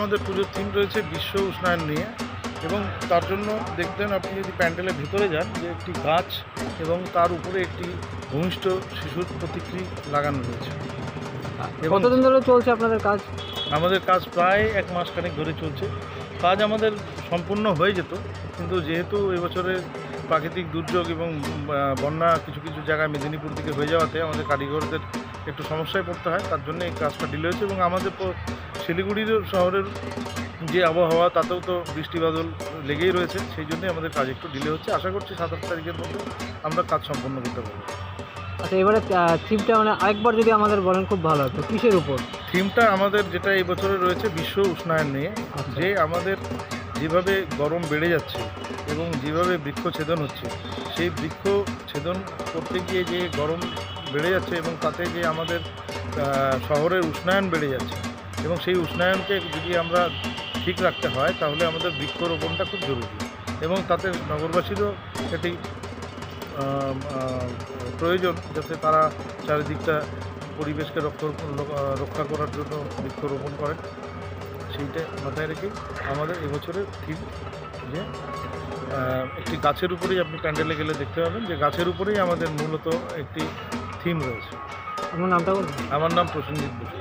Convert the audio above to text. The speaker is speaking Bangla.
আমাদের পুজোর থিম রয়েছে বিশ্ব উষ্ণায়ন নিয়ে। এবং তার জন্য দেখবেন আপনি যদি প্যান্ডেলের ভিতরে যান যে একটি গাছ এবং তার উপরে একটি ভূমিষ্ঠ শিশুর প্রতিকৃতি লাগানো রয়েছে। কতদিন ধরে চলছে আপনাদের কাজ? আমাদের কাজ প্রায় এক মাস খানেক ধরে চলছে। কাজ আমাদের সম্পূর্ণ হয়ে যেত কিন্তু যেহেতু এবছরে প্রাকৃতিক দুর্যোগ এবং বন্যা কিছু কিছু জায়গায় মেদিনীপুর দিকে হয়ে যাওয়াতে আমাদের কারিগরদের একটু সমস্যায় পড়তে হয়। তার জন্য এই কাজটা ডিলে হয়েছে এবং আমাদের শিলিগুড়ির শহরের যে আবহাওয়া তাতেও তো বৃষ্টি বাদল লেগেই রয়েছে। সেই জন্যই আমাদের কাজ একটু ডিলে হচ্ছে। আশা করছি সাত আট তারিখের মধ্যে আমরা কাজ সম্পন্ন করতে পারব। আচ্ছা এবারে থিমটা মানে আরেকবার যদি আমাদের বলেন খুব ভালো হতো কিসের উপর? থিমটা আমাদের যেটা এই বছরে রয়েছে বিশ্ব উষ্ণায়ন নিয়ে আচ্ছা। যে আমাদের যেভাবে গরম বেড়ে যাচ্ছে এবং যেভাবে বৃক্ষ ছেদন হচ্ছে সেই বৃক্ষ ছেদন করতে গিয়ে যে গরম বেড়ে যাচ্ছে এবং তাতে যে আমাদের শহরের উষ্ণায়ন বেড়ে যাচ্ছে এবং সেই উষ্ণায়নকে যদি আমরা ঠিক রাখতে হয় তাহলে আমাদের বৃক্ষরোপণটা খুব জরুরি এবং তাতে নগরবাসীরও আহ, প্রয়োজন যাতে তারা চারিদিকটা পরিবেশকে রক্ষা রক্ষা করার জন্য বৃক্ষরোপণ করেন। সেইটা মাথায় রেখে আমাদের এবছরের থিম যে একটি গাছের উপরেই আপনি প্যান্ডেলে গেলে দেখতে পাবেন যে গাছের উপরেই আমাদের মূলত একটি থিম রয়েছে। আমার নামটা বলুন। আমার নাম প্রসেনজিৎ বসু।